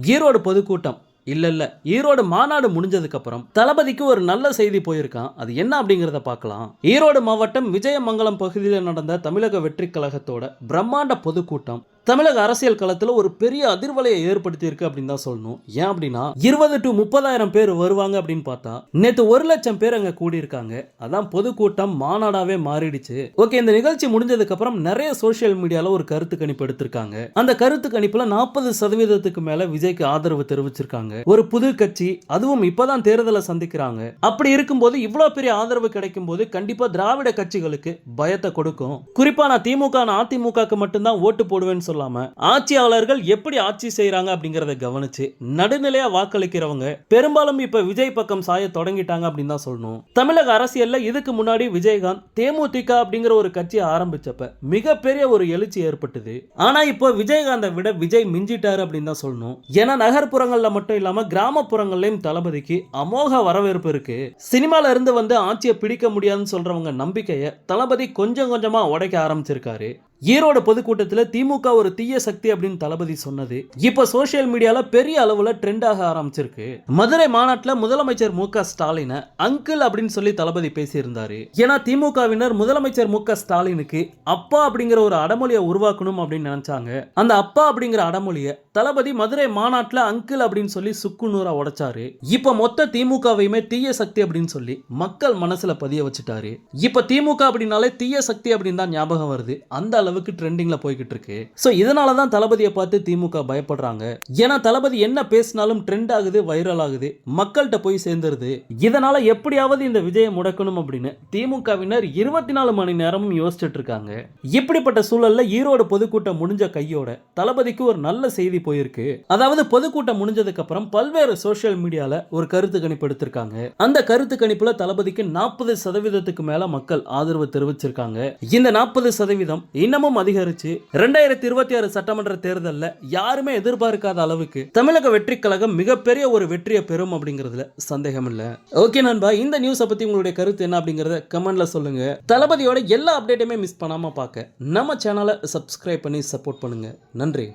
ஈரோடு பொதுக்கூட்டம். இல்ல இல்ல. ஈரோடு மாநாடு முடிஞ்சதுக்கு அப்புறம் தளபதிக்கு ஒரு நல்ல செய்தி போயிருக்கான். அது என்ன அப்படிங்கறத பார்க்கலாம். ஈரோடு மாவட்டம் விஜயமங்கலம் பகுதியில் நடந்த தமிழக வெற்றி கழகத்தோட பிரம்மாண்ட பொதுக்கூட்டம் தமிழக அரசியல் களத்தில் ஒரு பெரிய அதிர்வலையை ஏற்படுத்தி இருக்கு அப்படின்னு தான் சொல்லணும். ஏன் அப்படின்னா இருபது டு முப்பதாயிரம் பேர் வருவாங்க அப்படின்னு பார்த்தா நேத்து ஒரு லட்சம் பேர் அங்க கூடியிருக்காங்க. அதான் பொதுக்கூட்டம் மாநாடாவே மாறிடுச்சு. ஓகே இந்த நிகழ்ச்சி முடிஞ்சதுக்கு அப்புறம் நிறைய சோசியல் மீடியால ஒரு கருத்து கணிப்பு எடுத்திருக்காங்க. அந்த கருத்து கணிப்புல நாற்பது சதவீதத்துக்கு மேல விஜய்க்கு ஆதரவு தெரிவிச்சிருக்காங்க. ஒரு புது கட்சி அதுவும் இப்பதான் தேர்தலை சந்திக்கிறாங்க. அப்படி இருக்கும்போது இவ்வளவு பெரிய ஆதரவு கிடைக்கும் போது கண்டிப்பா திராவிட கட்சிகளுக்கு பயத்தை கொடுக்கும். குறிப்பா நான் திமுக அதிமுகக்கு மட்டும்தான் ஓட்டு போடுவேன்னு சொல்லாம ஆட்சியாளர்கள் எப்படி ஆட்சி செய்யறாங்க அப்படிங்கறத கவனிச்சு நடுநிலையா வாக்களிக்கிறவங்க பெரும்பாலும் இப்ப விஜய் பக்கம் சாய தொடங்கிட்டாங்க அப்படின்னு தான் சொல்லணும். தமிழக அரசியல்ல இதுக்கு முன்னாடி விஜயகாந்த் தேமுதிக அப்படிங்கிற ஒரு கட்சியை ஆரம்பிச்சப்ப மிகப்பெரிய ஒரு எழுச்சி ஏற்பட்டது. ஆனா இப்போ விஜயகாந்தை விட விஜய் மிஞ்சிட்டாரு அப்படின்னு தான் சொல்லணும். ஏன்னா நகர்ப்புறங்கள்ல மட்டும் இல்லாம கிராமப்புறங்கள்லயும் தளபதிக்கு அமோக வரவேற்பு இருக்கு. சினிமால இருந்து வந்து ஆட்சியை பிடிக்க முடியாதுன்னு சொல்றவங்க நம்பிக்கையை தளபதி கொஞ்சம் கொஞ்சமா உடைக்க ஆரம்பிச்சிருக்காரு. ஈரோடு பொதுக்கூட்டத்தில் திமுக ஒரு தீய சக்தி அப்படின்னு தளபதி சொன்னது. இப்போ சோஷியல் மீடியாவில் பெரிய அளவில் ட்ரெண்ட் ஆக ஆரம்பிச்சிருக்கு. மதுரை மாநாட்டில் முதலமைச்சர் மு க ஸ்டாலினை அங்கிள் அப்படின்னு சொல்லி தளபதி பேசியிருந்தாரு. ஏன்னா திமுகவினர் முதலமைச்சர் மு க ஸ்டாலினுக்கு அப்பா அப்படிங்கிற ஒரு அடமொழியை உருவாக்கணும் அப்படின்னு நினைச்சாங்க. அந்த அப்பா அப்படிங்கிற அடமொழியை தளபதி மதுரை மாநாட்டில் அங்கிள் அப்படின்னு சொல்லி சுக்குநூறா உடைச்சாரு. இப்போ மொத்த திமுகவையுமே தீய சக்தி அப்படின்னு சொல்லி மக்கள் மனசுல பதிய வச்சுட்டாரு. இப்போ திமுக அப்படின்னாலே தீய சக்தி அப்படின்னு தான் ஞாபகம் வருது. அந்த அளவுக்கு ட்ரெண்டிங்ல போய்கிட்டு இருக்கு ஸோ இதனால தான் தளபதியை பார்த்து திமுக பயப்படுறாங்க. ஏன்னா தளபதி என்ன பேசினாலும் ட்ரெண்ட் ஆகுது வைரல் ஆகுது மக்கள்கிட்ட போய் சேர்ந்துருது. இதனால எப்படியாவது இந்த விஜயை முடக்கணும் அப்படின்னு திமுகவினர் இருபத்தி நாலு மணி நேரமும் யோசிச்சுட்டு இருக்காங்க இப்படிப்பட்ட சூழல்ல ஈரோடு பொதுக்கூட்டம் முடிஞ்ச கையோட தளபதிக்கு ஒரு நல்ல செய்தி போயிருக்கு. அதாவது பொதுக்கூட்டம் முடிஞ்சதுக்கு அப்புறம் பல்வேறு சோஷியல் மீடியால ஒரு கருத்து கணிப்பு எடுத்திருக்காங்க. அந்த கருத்து கணிப்புல தளபதிக்கு நாற்பது சதவீதத்துக்கு மேல மக்கள் ஆதரவு தெரிவிச்சிருக்காங்க. இந்த நாற்பது சதவீதம் இன்னமும் அதிகரிச்சு ரெண்டாயிரத்தி இருபத்தி ஆறு சட்டமன்ற தேர்தலில் யாருமே எதிர்பார்க்காத அளவுக்கு தமிழக வெற்றி கழகம் மிகப்பெரிய ஒரு வெற்றியை பெறும் அப்படிங்கிறதுல சந்தேகம் இல்ல. ஓகே நண்பா இந்த நியூஸை பத்தி உங்களுடைய கருத்து என்ன அப்படிங்கறத கமெண்ட்ல சொல்லுங்க. தளபதியோட எல்லா அப்டேட்டுமே மிஸ் பண்ணாம பார்க்க நம்ம சேனலை சப்ஸ்கிரைப் பண்ணி சப்போர்ட் பண்ணுங்க. நன்றி.